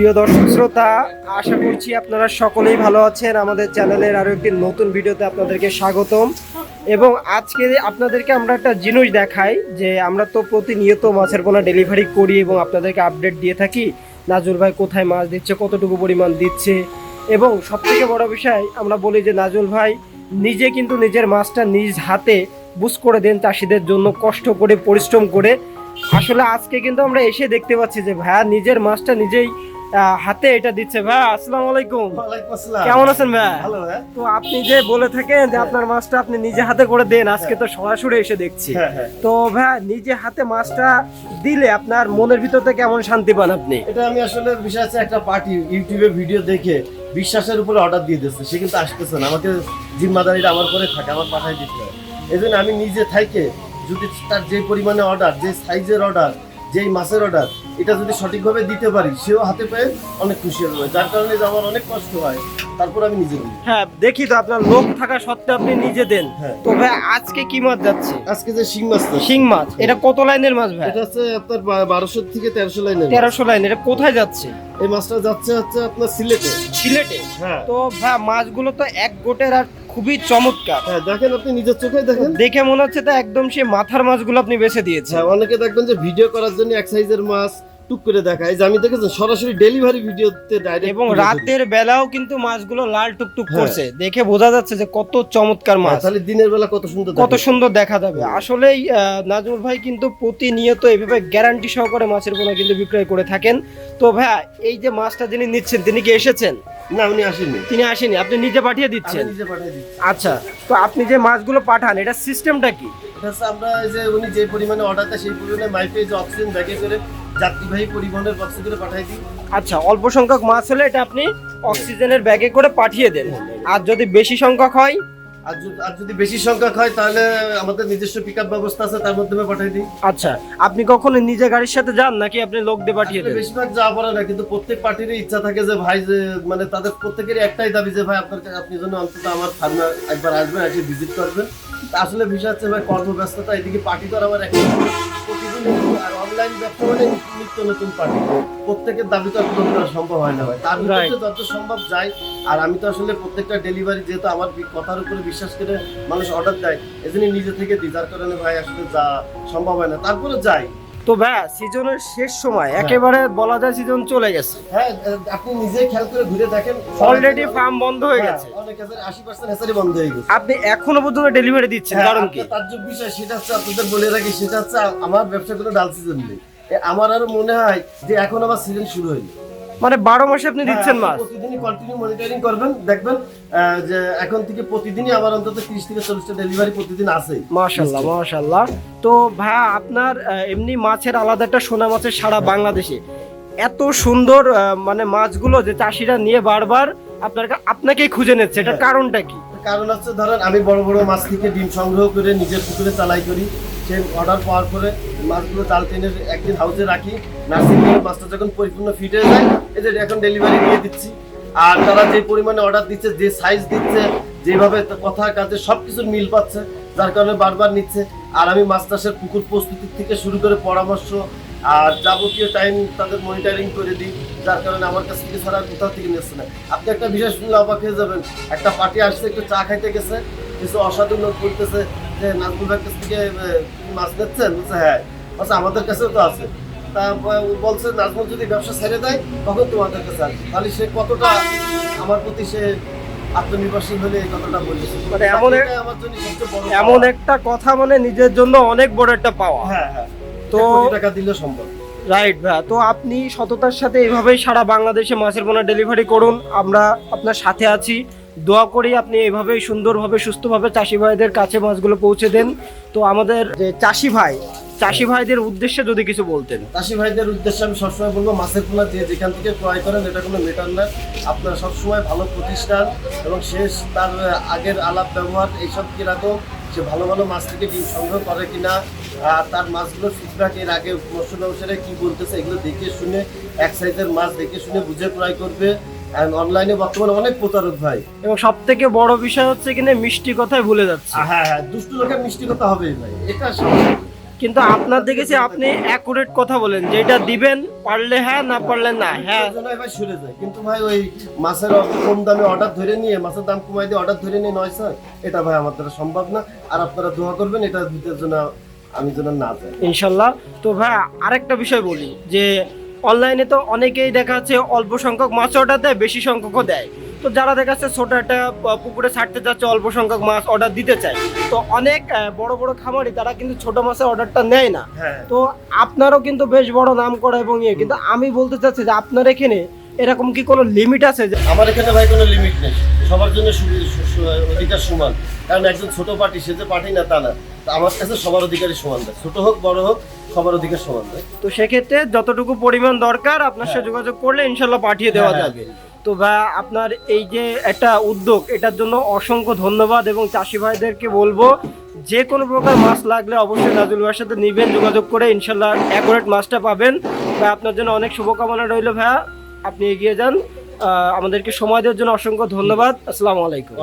প্রিয় দর্শক শ্রোতা, আশা করছি আপনারা সকলেই ভালো আছেন। আমাদের চ্যানেলের আরও একটি নতুন ভিডিওতে আপনাদেরকে স্বাগতম। এবং আজকে আপনাদেরকে আমরা একটা জিনিস দেখাই, যে আমরা তো প্রতিনিয়ত মাছের পোনা ডেলিভারি করি এবং আপনাদেরকে আপডেট দিয়ে থাকি নাজুল ভাই কোথায় মাছ দিচ্ছে, কতটুকু পরিমাণ দিচ্ছে, এবং সবথেকে বড় বিষয় আমরা বলি যে নাজুল ভাই নিজে কিন্তু নিজের মাছটা নিজ হাতে বুঝ করে দেন চাষিদের জন্য, কষ্ট করে, পরিশ্রম করে। আসলে আজকে কিন্তু আমরা এসে দেখতে পাচ্ছি যে, ভাইয়া নিজের মাছটা নিজেই হাতে এটা দিচ্ছে। ভাই আসসালামু আলাইকুম। কেমন আছেন ভালো হ্যাঁ? তো আপনি যে বলে থাকেন যে আপনার মাছটা আপনি নিজে হাতে করে দেন আজকে তো সরাসরি এসে দেখছি। হ্যাঁ হ্যাঁ। তো ভাই নিজে হাতে মাছটা দিলে আপনার মনের ভিতরতে কেমন শান্তি পান আপনি? এটা আমি আসলে বিষয় আছে একটা পার্টি ইউটিউবে ভিডিও দেখে বিশ্বাসের উপরে অর্ডার দিয়ে দিচ্ছে সে কিন্তু আসতেছে না। আমাকে জিম্মাদারিটা আমার করে থাকে আমার পাঠাই দিতে হয়। এই জন্য আমি নিজে থাইকে যদি তার যে পরিমাণে অর্ডার যে সাইজের অর্ডার যেই মাছের অর্ডার এটা যদি সঠিকভাবে দিতে পারি সেও হাতে পেয়ে অনেক খুশি হবে। যার কারণে আমার অনেক কষ্ট হয় তারপর আমি নিজে দিই হ্যাঁ দেখি তো আপনার লোক থাকা সত্ত্বেও আপনি নিজে দেন। হ্যাঁ। তো ভাই আজকে কি মাছ যাচ্ছে? আজকে যে শিং মাছ শিং মাছ। এটা কত লাইনের মাছ ভাই? এটা হচ্ছে আপনার বারোশো থেকে তেরোশো লাইনের তেরোশো লাইন। এটা কোথায় যাচ্ছে? এই মাছটা যাচ্ছে হচ্ছে আপনার সিলেটে। সিলেটে? হ্যাঁ। তো ভাই মাছগুলো তো এক গোটের আর খুবই চমৎকার। হ্যাঁ দেখেন আপনি নিজের চোখে দেখেন। দেখে মনে হচ্ছে তা একদম সে মাথার মাছগুলো আপনি বেছে দিয়েছে হ্যাঁ অনেকে দেখবেন যে ভিডিও করার জন্য এক সাইজের মাছ টুক করে দেখায়। যে আমি দেখেছেন সরাসরি ডেলিভারি ভিডিওতে ডাইরেক্ট এবং রাতের বেলাও কিন্তু মাছগুলো লাল টুকটুক হ্যাঁ। করছে। দেখে বোঝা যাচ্ছে যে কত চমৎকার মাছ। তাহলে দিনের বেলা কত সুন্দর কত সুন্দর দেখা যাবে। আসলেই আহ, নাজমুল ভাই কিন্তু প্রতিনিয়ত এইভাবে গ্যারান্টি সহকারে মাছের পোনা কিন্তু বিক্রয় করে থাকেন। তো ভাইয়া এই যে মাছটা যিনি নিচ্ছেন তিনি কি এসেছেন? না উনি আসেনি তিনি আসেনি আপনি নিজে পাঠিয়ে দিচ্ছেন? নিজে পাঠিয়ে দিচ্ছি। আচ্ছা তো আপনি যে মাছগুলো পাঠান এটা সিস্টেমটা কি? আমরা যে উনি যে পরিমাণে অর্ডার দেয় সেই পরিমাণে মাইপে যে অক্সিজেন ব্যাগে করে যাত্রীবাহী পরিবহনের বক্সে করে পাঠিয়ে দিই। আচ্ছা অল্প সংখ্যক মাছ হলে এটা আপনি অক্সিজেনের ব্যাগে করে পাঠিয়ে দেন। আর যদি বেশি সংখ্যক হয়? আর যদি- বেশি সংখ্যক হয় তাহলে আমাদের নিজস্ব পিক ব্যবস্থা আছে তার মাধ্যমে পাঠিয়ে দিই। আচ্ছা আপনি কখনো নিজে গাড়ির সাথে যান নাকি আপনি লোক দিয়ে পাঠিয়ে দেন? বেশিরভাগ যা পড়ে না কিন্তু প্রত্যেক পার্টিরই ইচ্ছা থাকে যে ভাই যে মানে তাদের প্রত্যেকেরই একটাই দাবি যে ভাই আপনার কাছে- আপনি যেন অন্তত আমার ফার্মে একবার আসবেন এসে ভিজিট করবেন। আসলে বিষয় হচ্ছে ভাই কর্মব্যস্ততা এদিকে পার্টি তো আমার একটা প্রতিদিন আর অনলাইন ব্যবসা মানে নিত্য নতুন পার্টি প্রত্যেকের দাবি তো পূরণ করা সম্ভব হয় না ভাই। তার. ভিতরে যত সম্ভব যায় আর আমি তো আসলে প্রত্যেকটা ডেলিভারি যেহেতু আমার কথার উপরে বিশ্বাস করে মানুষ অর্ডার দেয় এজন্য নিজে থেকে দিই যার কারণে ভাই আসলে যা সম্ভব হয় না। তারপরে যাই। তো ভাই সিজনের শেষ সময় একেবারে বলা যায় সিজন চলে গেছে। হ্যাঁ আপনি নিজে খেয়াল করে ঘুরে দেখেন অলরেডি ফার্ম বন্ধ হয়ে হ্যাঁ, গেছে। বন্ধ হয়ে গেছে। আপনি এখনও পর্যন্ত ডেলিভারি দিচ্ছেন হ্যাঁ, কারণ কি? যে বিষয় সেটা হচ্ছে আপনাদের বলে রাখি সেটা হচ্ছে আমার ব্যবসা কোনো ডাল সিজন নেই এ, আমার আরও মনে হয় যে এখন আবার সিজন শুরু হয়নি। মানে বারো মাসে আপনি দিচ্ছেন হ্যাঁ, মাছ? প্রতিদিনই কন্টিনিউ মনিটরিং করবেন দেখবেন যে এখন থেকে প্রতিদিনই আমার অন্তত তিরিশ থেকে চল্লিশটা ডেলিভারি প্রতিদিন আসেই মাশাল্লাহ মাশাল্লাহ তো ভাই আপনার এমনি মাছের আলাদা একটা সোনা মাছের সারা বাংলাদেশে। এত সুন্দর মানে মাছগুলো যে চাষিরা নিয়ে বারবার আপনার আপনাকেই খুঁজে নিচ্ছে এটার হ্যাঁ। কারণটা কি? কারণ হচ্ছে ধরেন আমি বড় বড় মাছ থেকে ডিম সংগ্রহ করে নিজের পুকুরে চালাই করি। সে অর্ডার পাওয়ার পরে মাছগুলো জাল টেনে একদিন হাউসে রাখি। নার্সিং করে মাছটা যখন পরিপূর্ণ ফিট হয়ে যায় যে এখন ডেলিভারি দিয়ে দিচ্ছি। আর তারা যে পরিমাণে অর্ডার দিচ্ছে, যে সাইজ দিচ্ছে, যেভাবে কথা কাজে সব কিছুর মিল পাচ্ছে, যার কারণে বারবার নিচ্ছে। আর আমি মাছ চাষের পুকুর প্রস্তুতির থেকে শুরু করে পরামর্শ আর যাবতীয় টাইম তাদের মনিটরিং করে দিই। যার কারণে আমার কাছ থেকে আর কোথাও থেকে নিচ্ছে না। আপনি একটা বিশেষ শুনলে অবাক হয়ে যাবেন। একটা পার্টি আসছে, একটু চা খাইতে গেছে, কিছু অসাধু লোক বলতেছে যে নাজমুল ভাইয়ের কাছ থেকে মাছ নিচ্ছেন? বলছে হ্যাঁ। বলছে আমাদের কাছেও তো আছে। তা বলছে নাজমুল যদি ব্যবসা ছেড়ে দেয় তখন তোমাদের কাছে আসবে। তাহলে সে কতটা আমার প্রতি সে আত্মনির্ভরশীল হলে বলেছে মানে এমন আমার জন্য সবচেয়ে বড় এমন একটা কথা মানে নিজের জন্য অনেক বড় একটা পাওয়া। হ্যাঁ হ্যাঁ। তো টাকা দিলে সম্ভব। রাইট ভাই তো আপনি সততার সাথে এভাবেই সারা বাংলাদেশে মাছের পোনা ডেলিভারি করুন। আমরা আপনার সাথে আছি। দোয়া করি আপনি এভাবেই সুন্দরভাবে সুস্থভাবে চাষি ভাইদের কাছে মাছগুলো পৌঁছে দেন। তো আমাদের যে চাষি ভাই চাষি ভাইদের উদ্দেশ্যে যদি কিছু বলতেন। চাষি ভাইদের উদ্দেশ্যে আমি সবসময় বলব মাছের পোনা যে যেখান থেকে ক্রয় করেন এটা কোনো মেটার না। আপনারা সবসময় ভালো প্রতিষ্ঠান এবং শেষ তার আগের আলাপ ব্যবহার এইসব কীরকম সে ভালো ভালো মাছ থেকে ডিম সংগ্রহ করে কিনা আর তার মাছগুলো ফিডব্যাক এর আগে মৎস্য ব্যবসায়ীরা কী বলতেছে এগুলো দেখে শুনে এক সাইজের মাছ দেখে শুনে বুঝে ক্রয় করবে। অনলাইনে বর্তমানে অনেক প্রতারক ভাই। এবং সব থেকে বড় বিষয় হচ্ছে কিনা মিষ্টি কথাই ভুলে যাচ্ছে। হ্যাঁ হ্যাঁ দুষ্টু লোকের মিষ্টি কথা হবেই ভাই এটা স্বাভাবিক। কিন্তু আপনার দেখেছি আপনি অ্যাকুরেট কথা বলেন যেটা দিবেন পারলে হ্যাঁ না পারলে না হ্যাঁ। ভাই সরে যায়। কিন্তু ভাই ওই মাছের কম দামে অর্ডার ধরে নিয়ে মাছের দাম কমাই দিয়ে অর্ডার ধরে নিয়ে নয় স্যার এটা ভাই আমার দ্বারা সম্ভব না। আর আপনারা দোয়া করবেন এটা দিতে জন্য আমি যেন না যাই। ইনশাল্লাহ। তো ভাই আরেকটা বিষয় বলি যে অনলাইনে তো অনেকেই দেখা যাচ্ছে অল্প সংখ্যক মাছ অর্ডার দেয় বেশি সংখ্যকও দেয়। তো যারা দেখা যাচ্ছে ছোট একটা পুকুরে ছাড়তে যাচ্ছে অল্প সংখ্যক মাছ অর্ডার দিতে চায় তো অনেক বড় বড় খামারি তারা কিন্তু ছোট মাছের অর্ডারটা নেয় না। হ্যাঁ। তো আপনারও কিন্তু বেশ বড় নাম করা এবং ইয়ে। কিন্তু আমি বলতে চাচ্ছি যে আপনার এখানে এরকম কি কোনো লিমিট আছে আমার এখানে ভাই কোনো লিমিট নেই। সবার জন্য অধিকার সমান। কারণ একজন ছোট পার্টি সে যে পার্টি না তা না। আমার কাছে সবার অধিকারই সমান দেয় ছোট হোক বড় হোক সবার অধিকার সমান দেয় তো সেক্ষেত্রে যতটুকু পরিমাণ দরকার আপনার সাথে যোগাযোগ করলে ইনশাল্লাহ পাঠিয়ে দেওয়া হ্যাঁ, যাবে। তো ভাই আপনার এই যে একটা উদ্যোগ এটার জন্য অসংখ্য ধন্যবাদ এবং চাষি ভাইদেরকে বলব যে কোনো প্রকার মাছ লাগলে অবশ্যই নাজুল ভাইয়ের সাথে নিবেন যোগাযোগ করে ইনশাল্লাহ অ্যাকুরেট মাছটা পাবেন। ভাই আপনার জন্য অনেক শুভকামনা রইল ভাইয়া। আপনি এগিয়ে যান। আমাদেরকে সময় দেওয়ার জন্য অসংখ্য ধন্যবাদ। আসসালামু আলাইকুম।